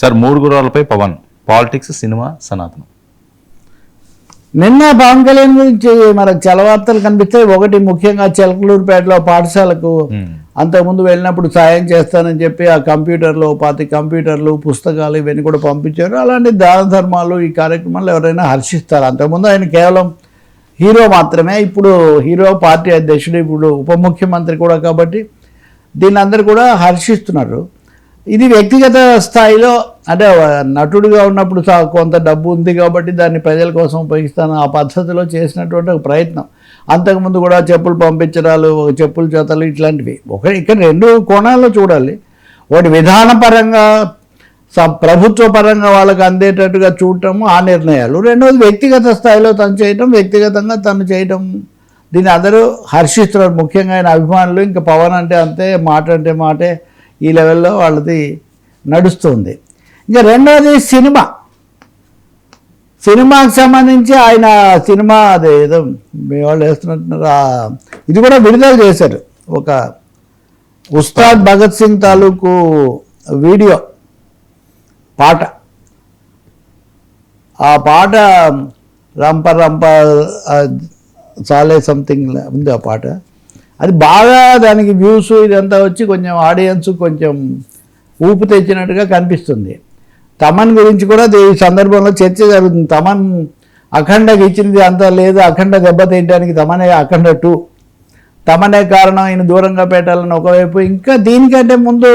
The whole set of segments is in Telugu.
సార్ మూడు గుర్రాలపై పవన్. పాలిటిక్స్ సినిమా సనాతనం. నిన్న పవన్ కళ్యాణ్ గురించి మనకు చాలా వార్తలు కనిపిస్తాయి ఒకటి ముఖ్యంగా చిలకలూరుపేటలో పాఠశాలకు. అంతకుముందు వెళ్ళినప్పుడు సాయం చేస్తానని చెప్పి ఆ కంప్యూటర్లో పాతి కంప్యూటర్లు పుస్తకాలు ఇవన్నీ కూడా పంపించారు. అలాంటి దాన ధర్మాలు ఈ కార్యక్రమాలు ఎవరైనా హర్షిస్తారు. అంతకుముందు ఆయన కేవలం హీరో మాత్రమే ఇప్పుడు హీరో పార్టీ అధ్యక్షుడు ఇప్పుడు ఉప ముఖ్యమంత్రి కూడా కాబట్టి దీన్ని అందరు కూడా హర్షిస్తున్నారు. ఇది వ్యక్తిగత స్థాయిలో అంటే నటుడిగా ఉన్నప్పుడు కొంత డబ్బు ఉంది కాబట్టి దాన్ని ప్రజల కోసం ఉపయోగిస్తాను ఆ పద్ధతిలో చేసినటువంటి ఒక ప్రయత్నం. అంతకుముందు కూడా చెప్పులు పంపించడాలు చెప్పులు చేతలు ఇట్లాంటివి. ఒక ఇక్కడ రెండు కోణాల్లో చూడాలి. ఒకటి విధానపరంగా స- ప్రభుత్వ పరంగా వాళ్ళకి అందేటట్టుగా చూడటము ఆ నిర్ణయాలు. రెండవది వ్యక్తిగత స్థాయిలో తను చేయటం వ్యక్తిగతంగా తను చేయటం. దీన్ని అందరూ హర్షిస్తున్నారు. ముఖ్యంగా ఆయన అభిమానులు. ఇంకా పవన్ అంటే అంతే మాట అంటే మాటే. ఈ లెవెల్లో వాళ్ళది నడుస్తుంది. ఇంకా రెండవది సినిమా. సినిమాకి సంబంధించి ఆయన సినిమా అది ఏదో మీ వాళ్ళు వేస్తున్నట్టున్నారు. ఇది కూడా విడుదల చేశారు. ఒక ఉస్తాద్ భగత్ సింగ్ తాలూకు వీడియో పాట. ఆ పాట రంప రంప చాలే సంథింగ్ ఉంది ఆ పాట. అది బాగా దానికి వ్యూస్ ఇదంతా వచ్చి కొంచెం ఆడియన్స్ కొంచెం ఊపు తెచ్చినట్టుగా కనిపిస్తుంది. తమన్ గురించి కూడా ఈ సందర్భంలో చర్చ జరుగుతుంది. తమన్ అఖండకి ఇచ్చినది అంత లేదు. అఖండ దెబ్బ తీయడానికి తమనే అఖండ టూ. తమనే కారణం ఈయన దూరంగా పెట్టాలని ఒకవైపు. ఇంకా దీనికంటే ముందు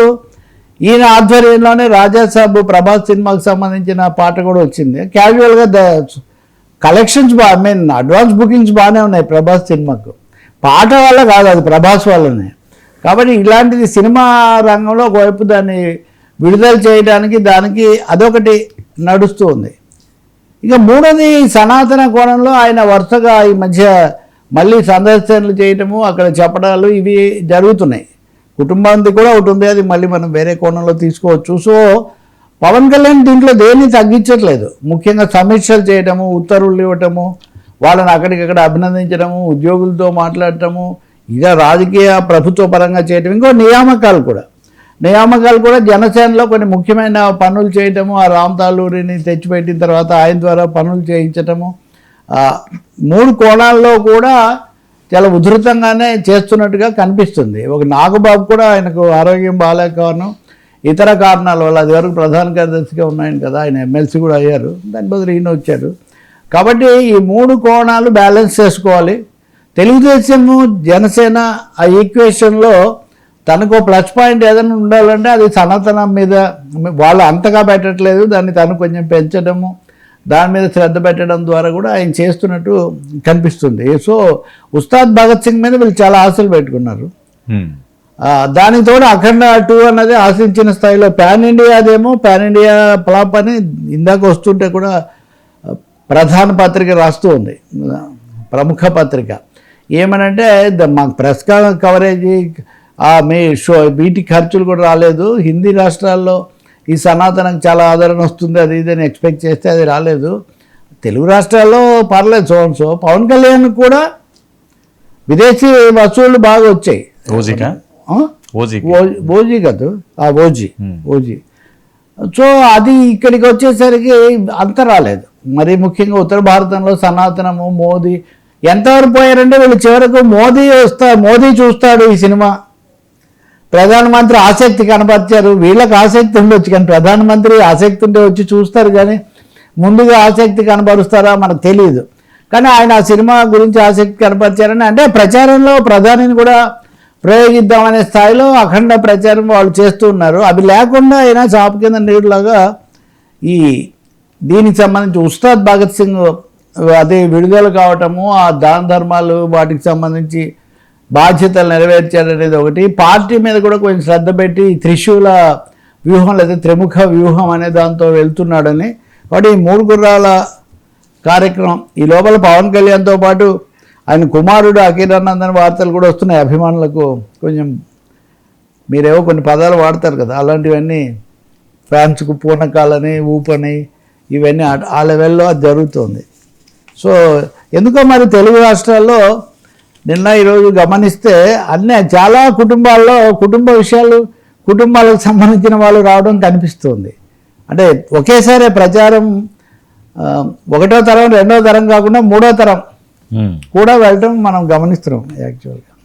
ఈయన ఆధ్వర్యంలోనే రాజాసాబ్ ప్రభాస్ సినిమాకి సంబంధించిన పాట కూడా వచ్చింది. క్యాజువల్గా ద కలెక్షన్స్ బా ఐ మీన్ అడ్వాన్స్ బుకింగ్స్ బాగానే ఉన్నాయి ప్రభాస్ సినిమాకు. పాట వల్ల కాదు అది ప్రభాస్ వల్లనే. కాబట్టి ఇలాంటిది సినిమా రంగంలో ఒకవైపు దాన్ని విడుదల చేయడానికి దానికి అదొకటి నడుస్తూ ఉంది. ఇక మూడోది సనాతన కోణంలో ఆయన వరుసగా ఈ మధ్య మళ్ళీ సందర్శనలు చేయటము అక్కడ చెప్పడాలు ఇవి జరుగుతున్నాయి. కుటుంబానికి కూడా ఒకటి ఉంది అది మళ్ళీ మనం వేరే కోణంలో తీసుకోవచ్చు. సో పవన్ కళ్యాణ్ దీంట్లో దేన్ని తగ్గించట్లేదు. ముఖ్యంగా సమీక్షలు చేయటము ఉత్తర్వులు ఇవ్వటము వాళ్ళని అక్కడికక్కడ అభినందించడము ఉద్యోగులతో మాట్లాడటము ఇక రాజకీయ ప్రభుత్వ పరంగా చేయటం ఇంకో నియామకాలు కూడా. నియామకాలు కూడా జనసేనలో కొన్ని ముఖ్యమైన పనులు చేయటము ఆ రామ్ తాలూరిని తెచ్చిపెట్టిన తర్వాత ఆయన ద్వారా పనులు చేయించటము మూడు కోణాల్లో కూడా చాలా ఉధృతంగానే చేస్తున్నట్టుగా కనిపిస్తుంది. ఒక నాగబాబు కూడా ఆయనకు ఆరోగ్యం బాగాలేక కారణం ఇతర కారణాల వల్ల అది వరకు ప్రధాన కార్యదర్శిగా ఉన్నాయని కదా ఆయన ఎమ్మెల్సీ కూడా అయ్యారు. దాని బదులు ఈయన వచ్చారు. కాబట్టి ఈ మూడు కోణాలు బ్యాలెన్స్ చేసుకోవాలి. తెలుగుదేశము జనసేన ఆ ఈక్వేషన్లో తనకు ప్లస్ పాయింట్ ఏదైనా ఉండాలంటే అది సనాతనం మీద వాళ్ళు అంతగా పెట్టట్లేదు. దాన్ని తను కొంచెం పెంచడము దాని మీద శ్రద్ధ పెట్టడం ద్వారా కూడా ఆయన చేస్తున్నట్టు కనిపిస్తుంది. సో ఉస్తాద్ భగత్ సింగ్ మీద వీళ్ళు చాలా ఆశలు పెట్టుకున్నారు. దానికి తోడు అఖండ టూ అన్నది ఆశించిన స్థాయిలో పాన్ ఇండియాదేమో పాన్ ఇండియా ఫ్లాప్ అని ఇందాక వస్తుంటే కూడా ప్రధాన పత్రిక రాస్తూ ఉంది. ప్రముఖ పత్రిక. ఏమనంటే ద- మాకు ప్రెస్ కవరేజీ మీ షో వీటి ఖర్చులు కూడా రాలేదు. హిందీ రాష్ట్రాల్లో ఈ సనాతనకు చాలా ఆదరణ వస్తుంది అది ఇది అని ఎక్స్పెక్ట్ చేస్తే అది రాలేదు. తెలుగు రాష్ట్రాల్లో పర్లేదు సో సో. పవన్ కళ్యాణ్ కూడా విదేశీ వస్తువులు బాగా వచ్చాయి? ఓజీ కాదు. ఆ ఓజీ. ఓజీ. సో అది ఇక్కడికి వచ్చేసరికి అంత రాలేదు. మరి ముఖ్యంగా ఉత్తర భారతంలో సనాతనము మోదీ ఎంతవరకు పోయారంటే వీళ్ళు చివరకు మోదీ వస్తా మోదీ చూస్తాడు ఈ సినిమా. ప్రధానమంత్రి ఆసక్తి కనపరిచారు. వీళ్ళకి ఆసక్తి ఉండొచ్చు కానీ ప్రధానమంత్రి ఆసక్తి ఉంటే వచ్చి చూస్తారు కానీ ముందుగా ఆసక్తి కనపరుస్తారా మనకు తెలియదు కానీ ఆయన ఆ సినిమా గురించి ఆసక్తి కనపరిచారని అంటే ప్రచారంలో ప్రధానిని కూడా ప్రయోగిద్దామనే స్థాయిలో అఖండ ప్రచారం వాళ్ళు చేస్తూ ఉన్నారు. అవి లేకుండా అయినా చాపు కింద నీరులాగా ఈ దీనికి సంబంధించి ఉస్తాద్ భగత్ సింగ్ అది విడుదల కావటము ఆ దాన ధర్మాలు వాటికి సంబంధించి బాధ్యతలు నెరవేర్చారనేది ఒకటి. పార్టీ మీద కూడా కొంచెం శ్రద్ధ పెట్టి త్రిశూల వ్యూహం లేదా త్రిముఖ వ్యూహం అనే దాంతో వెళ్తున్నాడని. వాటి ఈ మూడు గుర్రాల కార్యక్రమం ఈ లోపల పవన్ కళ్యాణ్తో పాటు ఆయన కుమారుడు అఖిరానందన్ వార్తలు కూడా వస్తున్నాయి. అభిమానులకు కొంచెం మీరేవో కొన్ని పదాలు వాడతారు కదా అలాంటివన్నీ ఫ్యాన్స్కు పూనకాలని ఊపని ఇవన్నీ ఆ- ఆ లెవెల్లో అది జరుగుతుంది. సో ఎందుకో మరి తెలుగు రాష్ట్రాల్లో నిన్న ఈరోజు గమనిస్తే అన్నీ చాలా కుటుంబాల్లో కుటుంబ విషయాలు కుటుంబాలకు సంబంధించిన వాళ్ళు రావడం కనిపిస్తుంది. అంటే ఒకేసారి ప్రచారం ఒకటో తరం రెండో తరం కాకుండా మూడో తరం. కూడా వెళ్ళటం మనం గమనిస్తున్నాం యాక్చువల్గా.